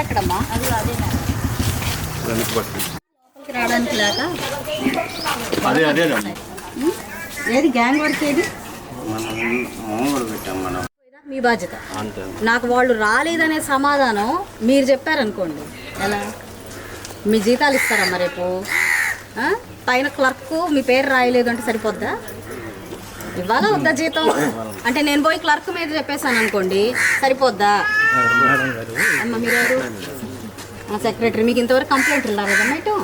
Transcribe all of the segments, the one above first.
ఎక్కడమ్మా లోపలికి రావడానికి అదే అదే? ఏది గ్యాంగ్ వర్క్ ఏది? మనం మామూలు పెట్టాం మనం మీ బాధ్యత. నాకు వాళ్ళు రాలేదనే సమాధానం మీరు చెప్పారనుకోండి. ఎలా? మీ జీతాలు ఇస్తారమ్మా రేపు. ఆ? పైన క్లర్క్ మీ పేరు రాయలేదు అంటే సరిపోద్దా? ఇవ్వాలా వద్దా జీతం? అంటే నేను పోయి క్లర్క్ మీద చెప్పేశాను అనుకోండి సరిపోద్దా? అమ్మ మీరు సెక్రటరీ. మీకు ఇంతవరకు కంప్లైంట్ రాలేదమ్మా ఇటు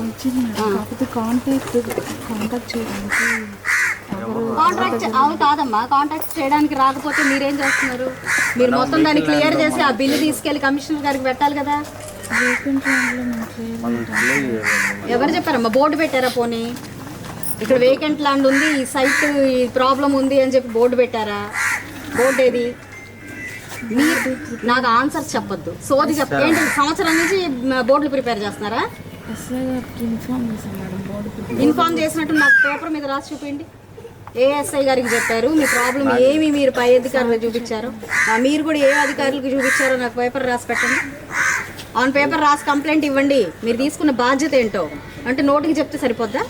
వచ్చింది కాకపోతే కాంటాక్ట్ కాంటాక్ట్ చేయడానికి కాంట్రాక్ట్ అవును కాదమ్మా. కాంట్రాక్ట్ చేయడానికి రాకపోతే మీరేం చేస్తున్నారు? మీరు మొత్తం దాన్ని క్లియర్ చేసి ఆ బిల్లు తీసుకెళ్ళి కమిషనర్ గారికి పెట్టాలి కదా? ఎవరు చెప్పారమ్మా? బోర్డు పెట్టారా పోనీ? ఇక్కడ వేకెంట్ ల్యాండ్ ఉంది ఈ సైట్ ఈ ప్రాబ్లం ఉంది అని చెప్పి బోర్డు పెట్టారా? బోర్డు ఏది? మీరు నాకు ఆన్సర్స్ చెప్పొద్దు. సోది చెప్ ఏంటి సంవత్సరం నుంచి బోర్డులు ప్రిపేర్ చేస్తున్నారా? ఇన్ఫార్మ్ చేసినట్టు నాకు పేపర్ మీద రాసి చూపించండి. ఏఎస్ఐ గారికి చెప్పారు మీ ప్రాబ్లం ఏమి మీరు పై అధికారులకు చూపించారు? ఆ, మీరు కూడా ఏ అధికారులకు చూపించారో నాకు పేపర్ రాసి పెట్టండి. ఆన్ పేపర్ రాసి కంప్లైంట్ ఇవ్వండి. మీరు తీసుకున్న బాధ్యత ఏంటో? అంటే నోటికి చెప్తే సరిపోద్దా?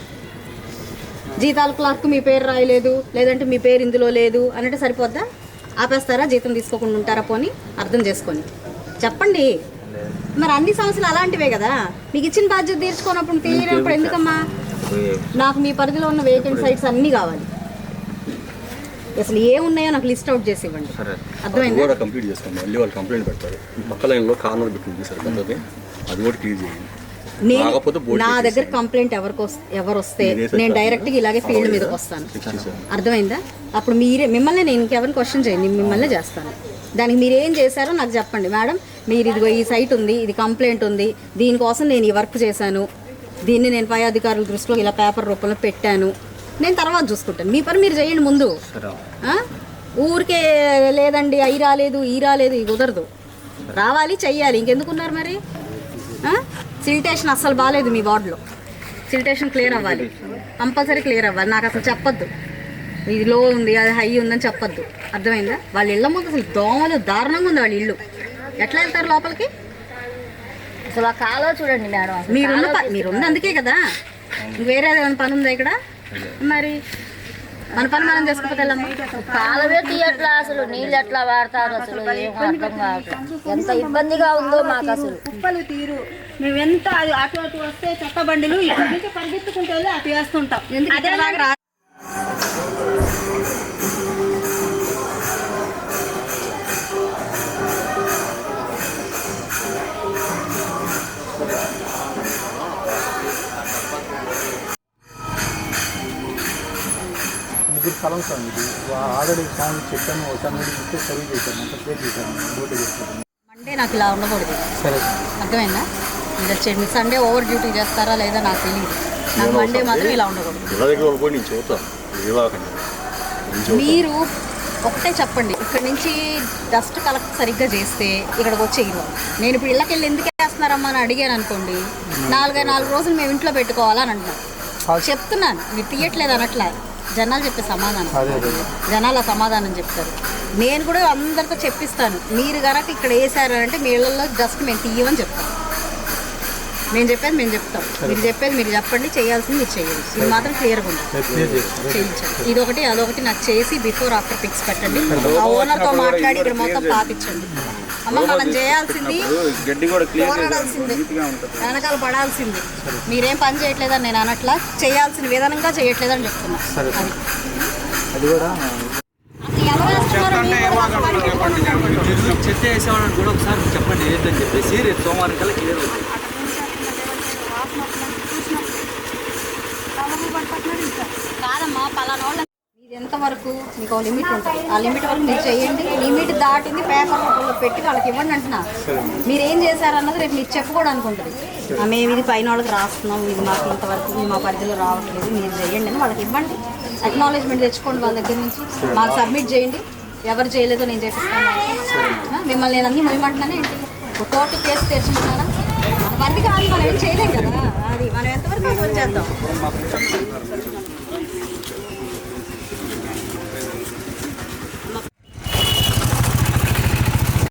జీతాల క్లార్క్ మీ పేరు రాయలేదు లేదంటే మీ పేరు ఇందులో లేదు అనంటే సరిపోద్దా? ఆపేస్తారా? జీతం తీసుకోకుండా ఉంటారా పోని? అర్థం చేసుకొని. చెప్పండి. మరి అన్ని సమస్యలు అలాంటివే కదా? మీకు ఇచ్చిన బాధ్యత తీర్చుకోనప్పుడు తీరినప్పుడు ఎందుకమ్మా? నాకు మీ పరిధిలో ఉన్న వేకెంట్ సైట్స్ అన్నీ కావాలి. అసలు ఏమున్నాయో నాకు లిస్ట్ అవుట్ చేసి ఇవ్వండి. అర్థమైందా? కూడా కంప్లీట్ మళ్ళీ వాళ్ళు కంప్లైంట్ పెడతారు. పక్క లైన్లో కార్నర్ పెట్టింది సార్ అది కూడా క్లియర్ చేయండి. నేను నా. దగ్గర కంప్లైంట్ ఎవరికి ఎవరు వస్తే నేను. డైరెక్ట్గా ఇలాగే ఫీల్డ్ మీదకి వస్తాను. అర్థమైందా? అప్పుడు మీరే మిమ్మల్ని నేను ఇంకెవరిని క్వశ్చన్ చేయండి మిమ్మల్ని చేస్తాను. దానికి మీరు ఏం చేశారో నాకు చెప్పండి. మేడం మీరు ఇదిగో ఈ సైట్ ఉంది ఇది కంప్లైంట్ ఉంది దీనికోసం నేను ఈ వర్క్ చేశాను. దీన్ని నేను పై అధికారుల దృష్టిలో ఇలా పేపర్ రూపంలో పెట్టాను. నేను తర్వాత చూసుకుంటాను. మీ పని మీరు చేయండి ముందు? ఊరికే లేదండి అయి రాలేదు ఈ రాలేదు ఇది కుదరదు. రావాలి చెయ్యాలి. ఇంకెందుకున్నారు మరి? సిలిటేషన్ అస్సలు బాగాలేదు మీ వార్డులో సిలిటేషన్ క్లియర్ అవ్వాలి. కంపల్సరీ క్లియర్ అవ్వాలి. నాకు అసలు చెప్పొద్దు. ఇది లో ఉంది అది హై ఉందని చెప్పొద్దు. అర్థమైందా? వాళ్ళ ఇళ్ళ ముందు అసలు దోమలు దారుణంగా ఉంది వాళ్ళ ఇల్లు. ఎట్లా వెళ్తారు లోపలికి? అసలు ఆ కాలువ చూడండి మేడం. అసలు మీరున్న మీరున్న అందుకే కదా. వేరే ఏమైనా పని ఉందా ఇక్కడ? మరి మన పని మనం వెళ్ళమ్మా. కాలువే తీయట్లా అసలు నీళ్ళు ఎట్లా వాడతారు అసలు ఏం అర్థం కావట్లేదు ఎంత ఇబ్బందిగా ఉందో మాకు అసలు. కుప్పలు తీరు. మేము ఎంత అటు అటు వస్తే చెత్త బండిలు ఇక్కడ నుంచి పరిగెత్తుకుంటూ అటు వేస్తుంటాం. అదే నాకు సార్ ఇది ఆల్రెడీ సాంగ్ చెప్పాను ఒకసారి మీరు ఇస్తే సర్వీస్ చేశాను క్లియర్ చేశాను బోర్డు చేస్తాను మండే నాకు ఇలా ఉండకూడదు. సరే. అర్థమైందా? మీరు వచ్చేయండి సండే ఓవర్ డ్యూటీ చేస్తారా లేదా నాకు తెలియదు నాకు మండే మాత్రం ఇలా ఉండకూడదు. దగ్గర నేను. మీరు ఒకటే చెప్పండి. ఇక్కడ నుంచి డస్ట్ కలెక్ట్ సరిగ్గా చేస్తే ఇక్కడికి వచ్చే ఇవ్వాలి నేను ఇప్పుడు ఇళ్ళకి వెళ్ళి ఎందుకు వేస్తున్నారమ్మా అని అడిగాను అనుకోండి. నాలుగై నాలుగు రోజులు మేము ఇంట్లో పెట్టుకోవాలని అంటున్నాను చెప్తున్నాను. మీరు తీయట్లేదు అనట్లా. జనాలు చెప్పే సమాధానం. జనాల సమాధానం చెప్తారు. నేను కూడా అందరితో చెప్పిస్తాను. మీరు కనుక ఇక్కడ వేసారు అంటే మీ జస్ట్ మేము తీయమని చెప్తాం. మేము చెప్పేది మేము చెప్తాం మీరు చెప్పేది మీరు చెప్పండి చేయాల్సింది మీరు చేయాలి ఇది మాత్రం క్లియర్గా చేస్తాను చేయించండి ఇది ఒకటి అదొకటి నాకు చేసి బిఫోర్ ఆఫ్టర్ పిక్స్ పెట్టండి ఆ ఓనర్తో మాట్లాడి ఇక్కడ మొత్తం పాపించండి అమ్మ మనం చేయాల్సింది గడ్డి కూడా క్లియర్ పోరాడాల్సింది వెనకాల పడాల్సింది మీరేం పని చేయట్లేదని నేను అనట్లా చేయాల్సిన విధానంగా చేయట్లేదని చెప్తున్నా సరే అది. అది కూడా అసలు ఎవరు వేస్తున్నారో మీరు కూడా మాకు పని చెత్త వేసామని కూడా ఒకసారి చెప్పండి ఏంటని చెప్పేసి రేపు సోమవారం కల్లా క్లియర్ అవుతుంది కాదమ్మా పలానా వాళ్ళ ఇది ఎంతవరకు మీకు ఒక లిమిట్ ఉంటుంది? ఆ లిమిట్ వరకు మీరు చేయండి. లిమిట్ దాటింది పేపర్ పెట్టి వాళ్ళకి ఇవ్వండి అంటున్నా. మీరు ఏం చేశారన్నది రేపు మీరు చెప్పుకోవడానికి ఉంటుంది మేము ఇది పైన వాళ్ళకి రాస్తున్నాం. ఇది మాకు ఇంతవరకు మా పరిధిలో రావట్లేదు. మీరు చేయండి అని వాళ్ళకి ఇవ్వండి. అక్నాలెడ్జ్మెంట్ తెచ్చుకోండి వాళ్ళ దగ్గర నుంచి. మాకు సబ్మిట్ చేయండి. ఎవరు చేయలేదో నేను చేపిస్తాను. మిమ్మల్ని నేను అన్ని మొయ్యమంటున్నానే. ఏంటి కోర్టు కేసు మన పరిధి కాదు మనం ఏం చేయలేం కదా. అది మనం ちゃんと。